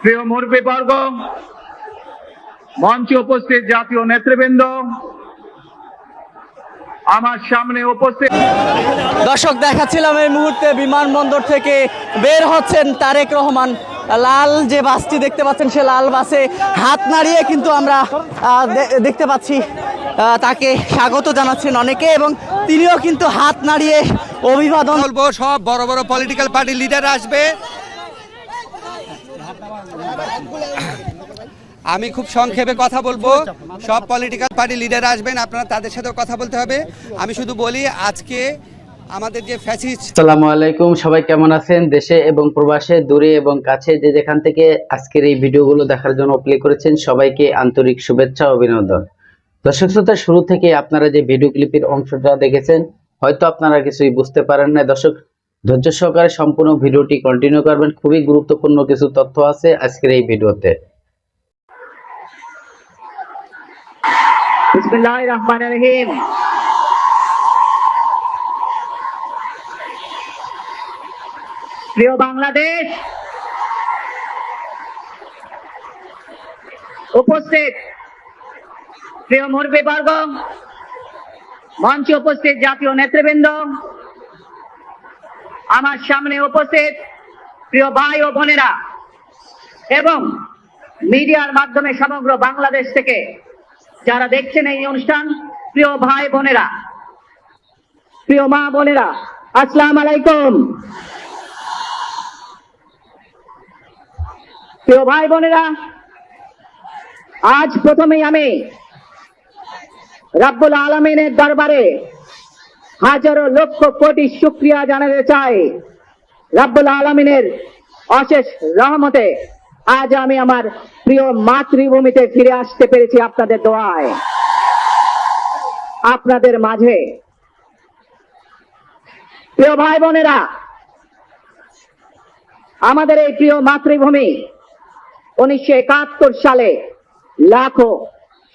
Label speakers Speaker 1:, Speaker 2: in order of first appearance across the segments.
Speaker 1: প্রিয় মুরব্বীবর্গ মঞ্চে উপস্থিত জাতীয় নেতৃবৃন্দ আমার সামনে উপস্থিত
Speaker 2: দর্শক দেখাচ্ছিলাম এই মুহূর্তে বিমানবন্দর থেকে বের হচ্ছেন তারেক রহমান। লাল যে বাসটি দেখতে পাচ্ছেন সে লাল বাসে হাত নাড়িয়ে কিন্তু আমরা দেখতে পাচ্ছি তাকে স্বাগত জানাচ্ছেন অনেকে এবং তিনিও কিন্তু হাত নাড়িয়ে অভিবাদন
Speaker 3: বলব সব বড় বড় পলিটিক্যাল পার্টির লিডার আসবে। আমি খুব সংক্ষেপে কথা বলব। সব পলিটিক্যাল পার্টি লিডার আসবেন, আপনারা তাদের সাথেও কথা বলতে হবে। আমি শুধু বলি, আজকে আমাদের যে ফ্যাসিস্ট
Speaker 4: আসসালামু আলাইকুম, সবাই কেমন আছেন? দেশে এবং প্রবাসে, দূরে এবং কাছে যে যেখান থেকে আজকের এই ভিডিওগুলো দেখার জন্য প্লে করেছেন, সবাইকে আন্তরিক শুভেচ্ছা, অভিনন্দন। দর্শক শ্রোতা, শুরু থেকে আপনারা যে ভিডিও ক্লিপের অংশটা দেখেছেন, হয়তো আপনারা কিছুই বুঝতে পারেন না দর্শক ধৈর্য সহকারে সম্পূর্ণ ভিডিওটি কন্টিনিউ করবেন। খুবই গুরুত্বপূর্ণ কিছু তথ্য আছে আজকের এই ভিডিওতে।
Speaker 1: প্রিয় বাংলাদেশ, উপস্থিত, প্রিয় মুরব্বীবর্গ, মঞ্চে উপস্থিত জাতীয় নেতৃবৃন্দ আমার সামনে উপস্থিত প্রিয় ভাই ও বোনেরা এবং মিডিয়ার মাধ্যমে সমগ্র বাংলাদেশ থেকে যারা দেখছেন এই অনুষ্ঠান, প্রিয় ভাই বোনেরা, প্রিয় মা বোনেরা, আসসালাম আলাইকুম। প্রিয় ভাই বোনেরা, আজ প্রথমেই আমি রাব্বুল আলমিনের দরবারে হাজারো লক্ষ কোটি শুক্রিয়া জানাতে চাই রাব্বুল আলমিনের অশেষ রহমতে আজ আমি আমার প্রিয় মাতৃভূমিতে ফিরে আসতে পেরেছি আপনাদের দোয়ায়। আপনাদের মাঝে প্রিয় ভাই বোনেরা, আমাদের এই প্রিয় মাতৃভূমি উনিশশো একাত্তর সালে লাখো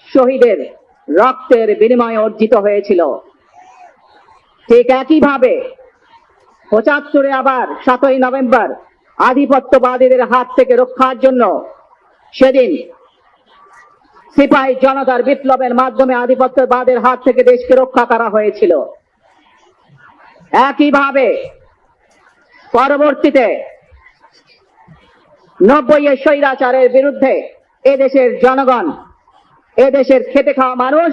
Speaker 1: শহীদের রক্তের বিনিময়ে অর্জিত হয়েছিল। ঠিক একইভাবে পঁচাত্তরে আবার সাতই নভেম্বর আধিপত্যবাদীদের হাত থেকে রক্ষার জন্য সেদিন সিপাহী জনতার বিপ্লবের মাধ্যমে আধিপত্যবাদের হাত থেকে দেশকে রক্ষা করা হয়েছিল। একইভাবে পরবর্তীতে নব্বই স্বৈরাচারের বিরুদ্ধে এদেশের জনগণ, এদেশের খেতে খাওয়া মানুষ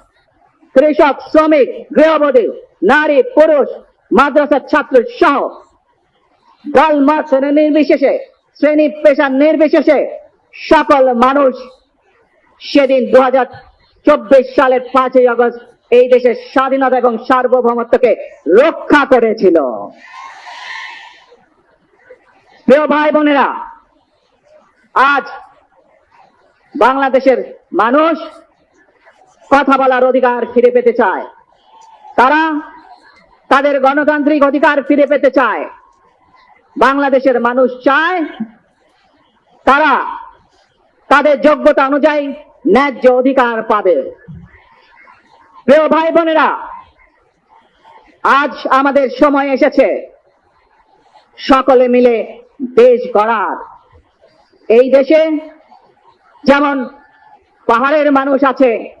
Speaker 1: কৃষক, শ্রমিক, গৃহবধূ, নারী, পুরুষ মাদ্রাসার ছাত্র সহ দল মত শ্রেণি নির্বিশেষে, শ্রেণি পেশা নির্বিশেষে সকল মানুষ সেদিন দু সালের পাঁচই আগস্ট এই দেশের স্বাধীনতা এবং সার্বভৌমত্বকে রক্ষা করেছিল। প্রিয় ভাই বোনেরা, আজ বাংলাদেশের মানুষ কথা বলার অধিকার ফিরে পেতে চায়। তারা তাদের গণতান্ত্রিক অধিকার ফিরে পেতে চায়। বাংলাদেশের মানুষ চায় তারা তাদের যোগ্যতা অনুযায়ী ন্যায্য অধিকার পাবে। প্রিয় ভাই বোনেরা, আজ আমাদের সময় এসেছে। সকলে মিলে দেশ গড়ার। এই দেশে যেমন পাহাড়ের মানুষ আছে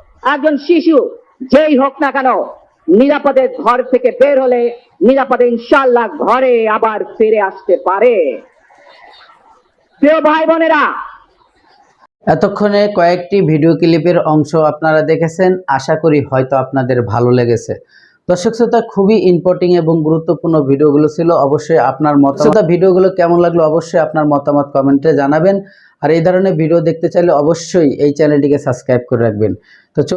Speaker 1: একজন শিশু, যেই হোক না কেন, নিরাপদে ঘর থেকে বের হলে নিরাপদে ইনশাল্লাহ ঘরে আবার ফিরে আসতে পারে। প্রিয় ভাই বোনেরা,
Speaker 4: এতক্ষণে কয়েকটি ভিডিও ক্লিপের অংশ আপনারা দেখেছেন, আশা করি হয়তো আপনাদের ভালো লেগেছে। দর্শক শ্রোতা, খুবই ইম্পর্টিং এবং গুরুত্বপূর্ণ ভিডিওগুলো ছিল। অবশ্যই আপনার মত শ্রোতা, ভিডিওগুলো কেমন লাগল অবশ্যই আপনার মতামত কমেন্টে জানাবেন। আর এই ধরনের ভিডিও দেখতে চাইলে অবশ্যই এই চ্যানেলটিকে সাবস্ক্রাইব করে রাখবেন। তো